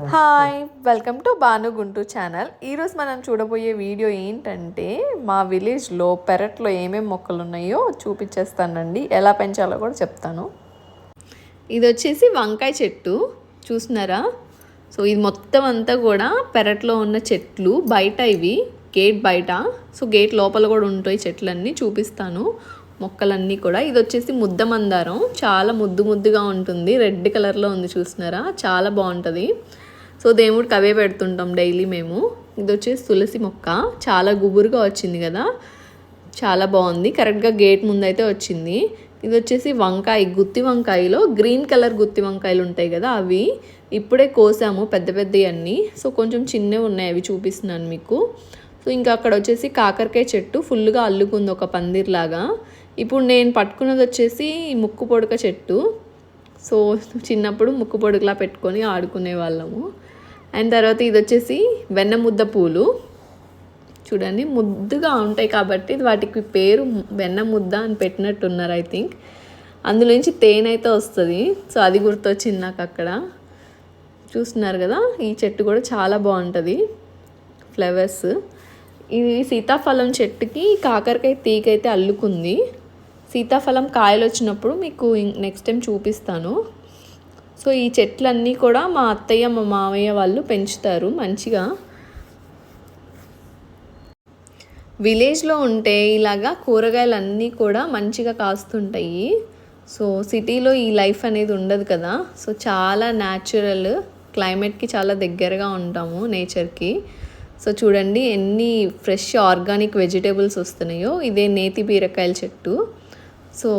Hi welcome to Bhanu Guntur channel. ఈరోజు మనం చూడబోయే వీడియో ఏంటంటే మా విలేజ్లో పెరట్లో ఏమేమి మొక్కలు ఉన్నాయో చూపించేస్తానండి. ఎలా పెంచాలో కూడా చెప్తాను. ఇది వచ్చేసి వంకాయ చెట్టు చూస్తున్నారా? సో ఇది మొత్తం అంతా కూడా పెరట్లో ఉన్న చెట్లు బయట ఇవి గేట్ బయట. సో గేట్ లోపల కూడా ఉంటాయి చెట్లన్నీ చూపిస్తాను మొక్కలన్నీ కూడా. ఇది వచ్చేసి ముద్ద మందారం. చాలా ముద్దు ముద్దుగా ఉంటుంది. రెడ్ కలర్లో ఉంది చూస్తున్నారా? చాలా బాగుంటుంది. సో దేవుడికి అవే పెడుతుంటాం డైలీ మేము. ఇది వచ్చేసి తులసి మొక్క. చాలా గుబురుగా వచ్చింది కదా. చాలా బాగుంది. కరెక్ట్గా గేట్ ముందైతే వచ్చింది. ఇది వచ్చేసి వంకాయ గుత్తి వంకాయలో గ్రీన్ కలర్ గుత్తి వంకాయలు ఉంటాయి కదా అవి. ఇప్పుడే కోసాము పెద్ద పెద్దవి అన్నీ. సో కొంచెం చిన్నవి ఉన్నాయి అవి చూపిస్తున్నాను మీకు. సో ఇంకా అక్కడ వచ్చేసి కాకరకాయ చెట్టు ఫుల్గా అల్లుకుంది ఒక పందిర్లాగా ఇప్పుడు నేను పట్టుకున్నది వచ్చేసి ముక్కు పొడక చెట్టు. సో చిన్నప్పుడు ముక్కు పొడకలా పెట్టుకొని ఆడుకునే వాళ్ళము. అండ్ తర్వాత ఇది వచ్చేసి వెన్న ముద్ద పూలు. చూడండి ముద్దుగా ఉంటాయి కాబట్టి వాటికి పేరు వెన్న ముద్ద అని పెట్టినట్టున్నారు ఐ థింక్ అందులోంచి తేనె అయితే వస్తుంది. సో అది గుర్తొచ్చింది నాకు అక్కడ. చూస్తున్నారు కదా ఈ చెట్టు కూడా చాలా బాగుంటుంది. ఫ్లవర్స్ ఇది సీతాఫలం చెట్టుకి కాకరకాయ తీగైతే అల్లుకుంది. సీతాఫలం కాయలు వచ్చినప్పుడు మీకు నెక్స్ట్ టైం చూపిస్తాను. సో ఈ చెట్లన్నీ కూడా మా అత్తయ్య మా మామయ్య వాళ్ళు పెంచుతారు మంచిగా. విలేజ్లో ఉంటే ఇలాగా కూరగాయలు అన్నీ కూడా మంచిగా కాస్తుంటాయి. సో సిటీలో ఈ లైఫ్ అనేది ఉండదు కదా. సో చాలా న్యాచురల్ క్లైమేట్కి చాలా దగ్గరగా ఉంటాము నేచర్కి. సో చూడండి ఎన్ని ఫ్రెష్ ఆర్గానిక్ వెజిటేబుల్స్ వస్తున్నాయో. ఇదే నేతి బీరకాయల చెట్టు. సో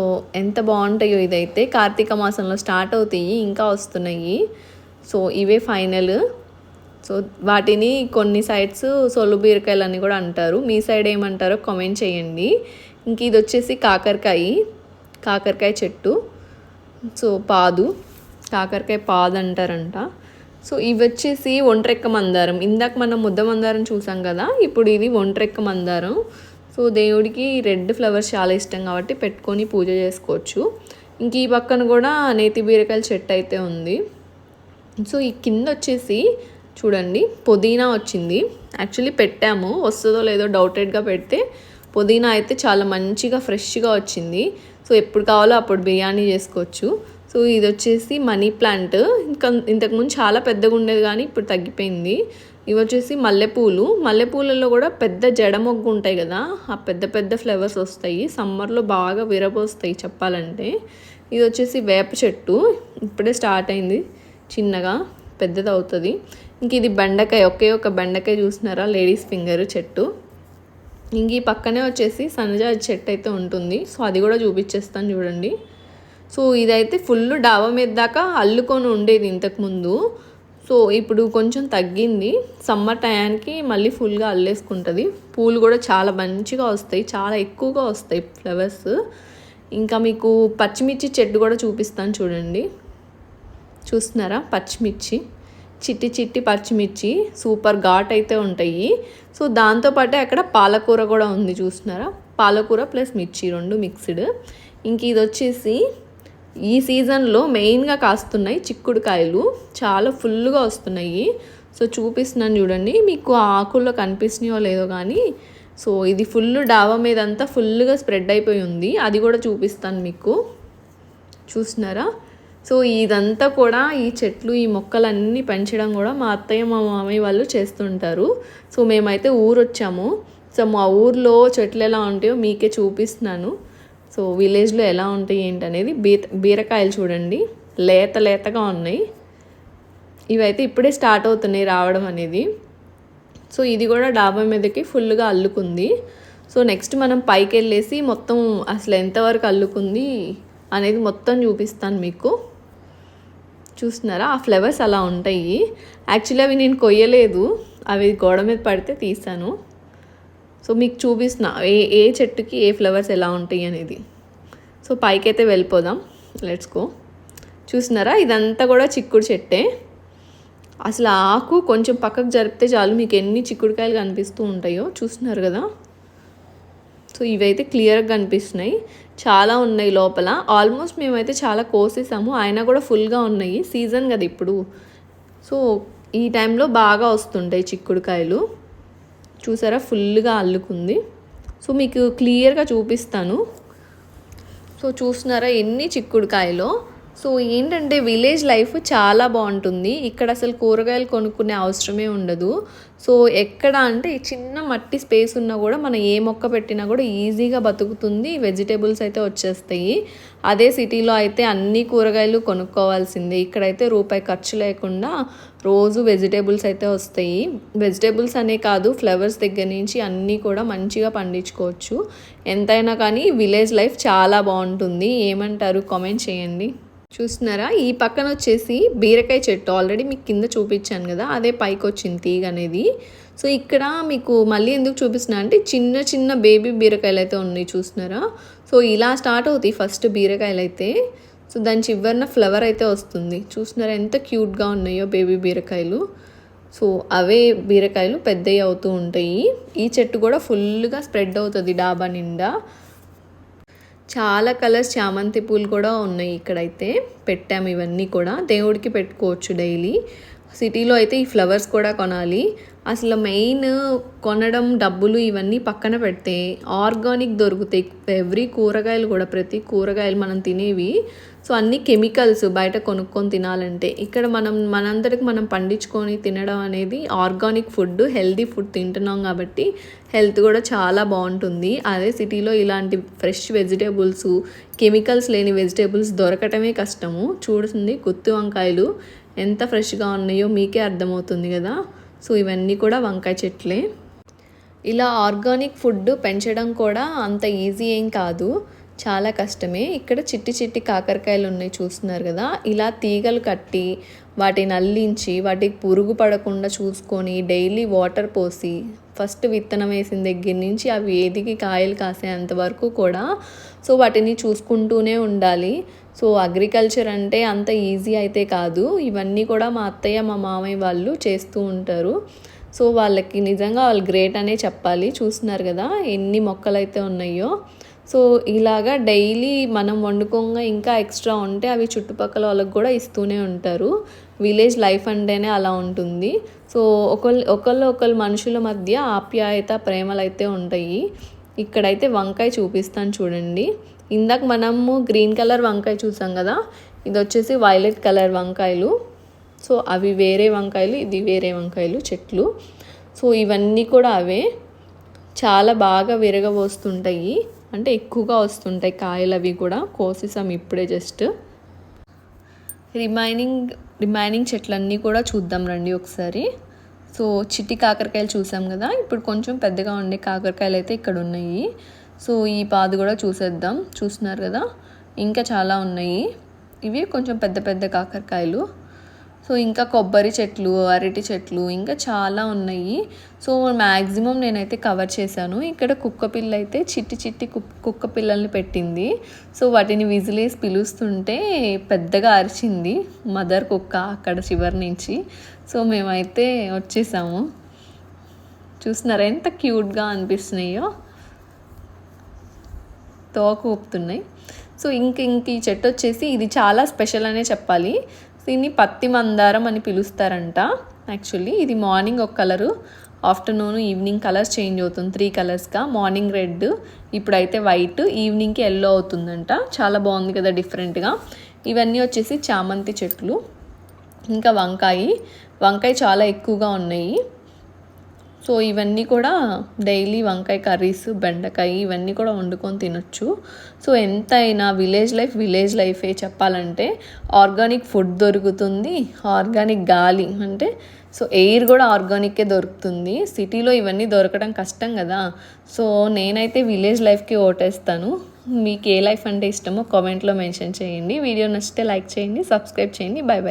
ఎంత బాగుంటాయో ఇదైతే కార్తీక మాసంలో స్టార్ట్ అవుతాయి ఇంకా వస్తున్నాయి. సో ఇవే ఫైనల్. సో వాటిని కొన్ని సైడ్స్ సొల్లు బీరకాయలు అని కూడా అంటారు. మీ సైడ్ ఏమంటారో కామెంట్ చేయండి. ఇంక ఇది వచ్చేసి కాకరకాయ కాకరకాయ చెట్టు. సో పాదు కాకరకాయ పాదు అంటారంట. సో ఇవి వచ్చేసి ఒంట్రెక్క మందారం. ఇందాక మనం ముద్ద మందారం చూసాం కదా ఇప్పుడు ఇది ఒంట్రెక్క మందారం. సో దేవుడికి రెడ్ ఫ్లవర్స్ చాలా ఇష్టం కాబట్టి పెట్టుకొని పూజ చేసుకోవచ్చు. ఇంక ఈ పక్కన కూడా నేతి బీరకాయల చెట్టు అయితే ఉంది. సో ఈ కింద వచ్చేసి చూడండి పుదీనా వచ్చింది. యాక్చువల్లీ పెట్టాము వస్తుందో లేదో డౌటెడ్గా పెడితే పుదీనా అయితే చాలా మంచిగా ఫ్రెష్గా వచ్చింది. సో ఎప్పుడు కావాలో అప్పుడు బిర్యానీ చేసుకోవచ్చు. సో ఇది వచ్చేసి మనీ ప్లాంట్. ఇంకా ఇంతకుముందు చాలా పెద్దగా ఉండేది కానీ ఇప్పుడు తగ్గిపోయింది. ఇవి వచ్చేసి మల్లెపూలు. మల్లెపూలలో కూడా పెద్ద జడ మొగ్గు ఉంటాయి కదా ఆ పెద్ద పెద్ద ఫ్లవర్స్ వస్తాయి. సమ్మర్లో బాగా విరబోస్తాయి చెప్పాలంటే. ఇది వచ్చేసి వేప చెట్టు. ఇప్పుడే స్టార్ట్ అయింది. చిన్నగా పెద్దది అవుతుంది. ఇంక ఇది బెండకాయ. ఒకే ఒక బెండకాయ చూసినారా? లేడీస్ ఫింగర్ చెట్టు. ఇంక ఈ పక్కనే వచ్చేసి సన్నజాజి చెట్టు అయితే ఉంటుంది. సో అది కూడా చూపించేస్తాను చూడండి. సో ఇదైతే ఫుల్ డాబా మీద దాకా అల్లుకొని ఉండేది ఇంతకుముందు సో ఇప్పుడు కొంచెం తగ్గింది. సమ్మర్ టయానికి మళ్ళీ ఫుల్గా అల్లేసుకుంటుంది. పూలు కూడా చాలా మంచిగా వస్తాయి. చాలా ఎక్కువగా వస్తాయి ఫ్లవర్స్. ఇంకా మీకు పచ్చిమిర్చి చెట్టు కూడా చూపిస్తాను చూడండి. చూస్తున్నారా? పచ్చిమిర్చి. చిట్టి చిట్టి పచ్చిమిర్చి. సూపర్ ఘాట్ అయితే ఉంటాయి. సో దాంతోపాటే అక్కడ పాలకూర కూడా ఉంది చూస్తున్నారా? పాలకూర ప్లస్ మిర్చి రెండు మిక్స్డ్. ఇంక ఇది వచ్చేసి ఈ సీజన్లో మెయిన్గా కాస్తున్నాయి చిక్కుడుకాయలు. చాలా ఫుల్గా వస్తున్నాయి. సో చూపిస్తున్నాను చూడండి. మీకు ఆకుల్లో కనిపిస్తున్నాయో లేదో కానీ సో ఇది ఫుల్ డాబా మీద అంతా ఫుల్గా స్ప్రెడ్ అయిపోయి ఉంది. అది కూడా చూపిస్తాను మీకు. చూస్తున్నారా? సో ఇదంతా కూడా ఈ చెట్లు ఈ మొక్కలన్నీ పెంచడం కూడా మా అత్తయ్య మా మామయ్య వాళ్ళు చేస్తుంటారు. సో మేమైతే ఊరు వచ్చాము సో మా ఊర్లో చెట్లు ఎలా ఉంటాయో మీకే చూపిస్తున్నాను. సో విలేజ్లో ఎలా ఉంటాయి ఏంటనేది బీత బీరకాయలు చూడండి. లేత లేతగా ఉన్నాయి. ఇవైతే ఇప్పుడే స్టార్ట్ అవుతున్నాయి రావడం అనేది. సో ఇది కూడా డాబా మీదకి ఫుల్గా అల్లుకుంది. సో నెక్స్ట్ మనం పైకి వెళ్ళేసి మొత్తం అసలు ఎంతవరకు అల్లుకుంది అనేది మొత్తం చూపిస్తాను మీకు. చూస్తున్నారా? ఆ ఫ్లవర్స్ అలా ఉంటాయి. యాక్చువల్లీ అవి నేను కొయ్యలేదు. అవి గోడ మీద పడితే తీసాను సో మీకు చూపిస్తున్నా ఏ ఏ చెట్టుకి ఏ ఫ్లవర్స్ ఎలా ఉంటాయి అనేది. సో పైకైతే వెళ్ళిపోదాం. లెట్స్ గో చూసినారా ఇదంతా కూడా చిక్కుడు చెట్టే. అసలు ఆకు కొంచెం పక్కకు జరిపితే చాలు మీకు ఎన్ని చిక్కుడుకాయలు కనిపిస్తూ ఉంటాయో చూస్తున్నారు కదా. సో ఇవైతే క్లియర్గా కనిపిస్తున్నాయి. చాలా ఉన్నాయి లోపల. ఆల్మోస్ట్ మేమైతే చాలా కోసేసాము. అయినా కూడా ఫుల్గా ఉన్నాయి. సీజన్ కదా ఇప్పుడు. సో ఈ టైంలో బాగా వస్తుంటాయి చిక్కుడుకాయలు. చూసారా? ఫుల్గా అల్లుకుంది. సో మీకు క్లియర్గా చూపిస్తాను. సో చూస్తున్నారా? ఎన్ని చిక్కుడుకాయలో? సో ఏంటంటే విలేజ్ లైఫ్ చాలా బాగుంటుంది. ఇక్కడ అసలు కూరగాయలు కొనుక్కునే అవసరమే ఉండదు. సో ఎక్కడ అంటే ఈ చిన్న మట్టి స్పేస్ ఉన్నా కూడా మనం ఏ మొక్క పెట్టినా కూడా ఈజీగా బతుకుతుంది. వెజిటేబుల్స్ అయితే వచ్చేస్తాయి. అదే సిటీలో అయితే అన్ని కూరగాయలు కొనుక్కోవాల్సిందే. ఇక్కడైతే రూపాయి ఖర్చు లేకుండా రోజు వెజిటేబుల్స్ అయితే వస్తాయి. వెజిటేబుల్స్ అనే కాదు ఫ్లవర్స్ దగ్గర నుంచి అన్నీ కూడా మంచిగా పండించుకోవచ్చు. ఎంతైనా కానీ విలేజ్ లైఫ్ చాలా బాగుంటుంది. ఏమంటారు? కామెంట్ చేయండి. చూస్తున్నారా? ఈ పక్కన వచ్చేసి బీరకాయ చెట్టు. ఆల్రెడీ మీకు కింద చూపించాను కదా అదే పైకి వచ్చింది తీగ అనేది. సో ఇక్కడ మీకు మళ్ళీ ఎందుకు చూపిస్తున్నా అంటే చిన్న చిన్న బేబీ బీరకాయలు అయితే ఉన్నాయి చూస్తున్నారా? సో ఇలా స్టార్ట్ అవుతాయి ఫస్ట్ బీరకాయలు అయితే. సో దాని చివరిన ఫ్లవర్ అయితే వస్తుంది. చూస్తున్నారా ఎంత క్యూట్గా ఉన్నాయో బేబీ బీరకాయలు. సో అవే బీరకాయలు పెద్దవి అవుతూ ఉంటాయి. ఈ చెట్టు కూడా ఫుల్గా స్ప్రెడ్ అవుతుంది డాబా నిండా. చాలా కలర్స్ చామంతి పూలు కూడా ఉన్నాయి ఇక్కడైతే. పెట్టాము ఇవన్నీ కూడా. దేవుడికి పెట్టుకోవచ్చు డైలీ. సిటీలో అయితే ఈ ఫ్లవర్స్ కూడా కొనాలి. అసలు మెయిన్ కొనడం డబ్బులు ఇవన్నీ పక్కన పెడితే ఆర్గానిక్ దొరుకుతాయి. ఎవ్రీ కూరగాయలు కూడా ప్రతి కూరగాయలు మనం తినేవి. సో అన్ని కెమికల్స్ బయట కొనుక్కొని తినాలంటే ఇక్కడ మనం మనందరికి మనం పండించుకొని తినడం అనేది ఆర్గానిక్ ఫుడ్ హెల్దీ ఫుడ్ తింటున్నాం కాబట్టి హెల్త్ కూడా చాలా బాగుంటుంది. అదే సిటీలో ఇలాంటి ఫ్రెష్ వెజిటేబుల్స్ కెమికల్స్ లేని వెజిటేబుల్స్ దొరకటమే కష్టము. చూడుతుంది గుత్తి వంకాయలు ఎంత ఫ్రెష్గా ఉన్నాయో మీకే అర్థమవుతుంది కదా. సో ఇవన్నీ కూడా వంకాయ చెట్లే. ఇలా ఆర్గానిక్ ఫుడ్ పెంచడం కూడా అంత ఈజీ ఏం కాదు. చాలా కష్టమే. ఇక్కడ చిట్టి చిట్టి కాకరకాయలు ఉన్నాయి చూస్తున్నారు కదా. ఇలా తీగలు కట్టి వాటిని అల్లించి వాటికి పురుగు పడకుండా చూసుకొని డైలీ వాటర్ పోసి ఫస్ట్ విత్తనం వేసిన దగ్గర నుంచి అవి ఏదికి కాయలు కాసేంత వరకు కూడా సో వాటిని చూసుకుంటూనే ఉండాలి. సో అగ్రికల్చర్ అంటే అంత ఈజీ అయితే కాదు. ఇవన్నీ కూడా మా అత్తయ్య మా మామయ్య వాళ్ళు చేస్తూ ఉంటారు. సో వాళ్ళకి నిజంగా వాళ్ళు గ్రేట్ అనే చెప్పాలి. చూస్తున్నారు కదా ఎన్ని మొక్కలు అయితే ఉన్నాయో. సో ఇలాగా డైలీ మనం వండుకోగా ఇంకా ఎక్స్ట్రా ఉంటే అవి చుట్టుపక్కల వాళ్ళకి కూడా ఇస్తూనే ఉంటారు. విలేజ్ లైఫ్ అంటేనే అలా ఉంటుంది. సో ఒకళ్ళు ఒకళ్ళు ఒకళ్ళు మనుషుల మధ్య ఆప్యాయత ప్రేమలు అయితే ఉంటాయి. ఇక్కడైతే వంకాయ చూపిస్తాను చూడండి. ఇందాక మనము గ్రీన్ కలర్ వంకాయ చూసాం కదా? ఇది వచ్చేసి వైలెట్ కలర్ వంకాయలు. సో అవి వేరే వంకాయలు ఇది వేరే వంకాయలు చెట్లు. సో ఇవన్నీ కూడా అవే. చాలా బాగా విరగబోస్తుంటాయి. అంటే ఎక్కువగా వస్తుంటాయి కాయలు అవి కూడా. కోసేసాం ఇప్పుడే జస్ట్. రిమైనింగ్ రిమైనింగ్ చెట్లన్నీ కూడా చూద్దాం రండి ఒకసారి. సో చిట్టి కాకరకాయలు చూసాం కదా ఇప్పుడు కొంచెం పెద్దగా ఉండే కాకరకాయలు అయితే ఇక్కడ ఉన్నాయి. సో ఈ పాదు కూడా చూసేద్దాం. చూస్తున్నారు కదా ఇంకా చాలా ఉన్నాయి. ఇవి కొంచెం పెద్ద పెద్ద కాకరకాయలు. సో ఇంకా కొబ్బరి చెట్లు అరటి చెట్లు ఇంకా చాలా ఉన్నాయి. సో మ్యాక్సిమం నేనైతే కవర్ చేశాను. ఇక్కడ కుక్క పిల్ల అయితే చిట్టి చిట్టి కుక్క పిల్లల్ని పెట్టింది. సో వాటిని విజిలేసి పిలుస్తుంటే పెద్దగా అరిచింది మదర్ కుక్క అక్కడ చివరి నుంచి. సో మేమైతే వచ్చేసాము. చూస్తున్నారా ఎంత క్యూట్గా అనిపిస్తున్నాయో? తోక ఊపుతున్నాయి. సో ఇంక ఇంక ఈ చెట్టు వచ్చేసి ఇది చాలా స్పెషల్ అనే చెప్పాలి. దీన్ని పత్తి మందారం అని పిలుస్తారంట. యాక్చువల్లీ ఇది మార్నింగ్ ఒక colour afternoon evening colours change అవుతుంది. త్రీ కలర్స్గా మార్నింగ్ రెడ్ ఇప్పుడైతే వైట్ ఈవినింగ్కి ఎల్లో అవుతుందంట. చాలా బాగుంది కదా డిఫరెంట్గా ఇవన్నీ వచ్చేసి చామంతి చెట్లు. ఇంకా వంకాయ. వంకాయ చాలా ఎక్కువగా ఉన్నాయి. సో ఇవన్నీ కూడా డైలీ వంకాయ కర్రీస్ బెండకాయ ఇవన్నీ కూడా వండుకొని తినొచ్చు. సో ఎంత అయినా విలేజ్ లైఫ్ విలేజ్ లైఫే చెప్పాలంటే ఆర్గానిక్ ఫుడ్ దొరుకుతుంది. ఆర్గానిక్ గాలి అంటే సో ఎయిర్ కూడా ఆర్గానిక్కే దొరుకుతుంది. సిటీలో ఇవన్నీ దొరకడం కష్టం కదా. సో నేనైతే విలేజ్ లైఫ్కి ఓటేస్తాను. మీకు ఏ లైఫ్ అంటే ఇష్టమో కామెంట్లో మెన్షన్ చేయండి. వీడియో నచ్చితే లైక్ చేయండి సబ్స్క్రైబ్ చేయండి. Bye bye.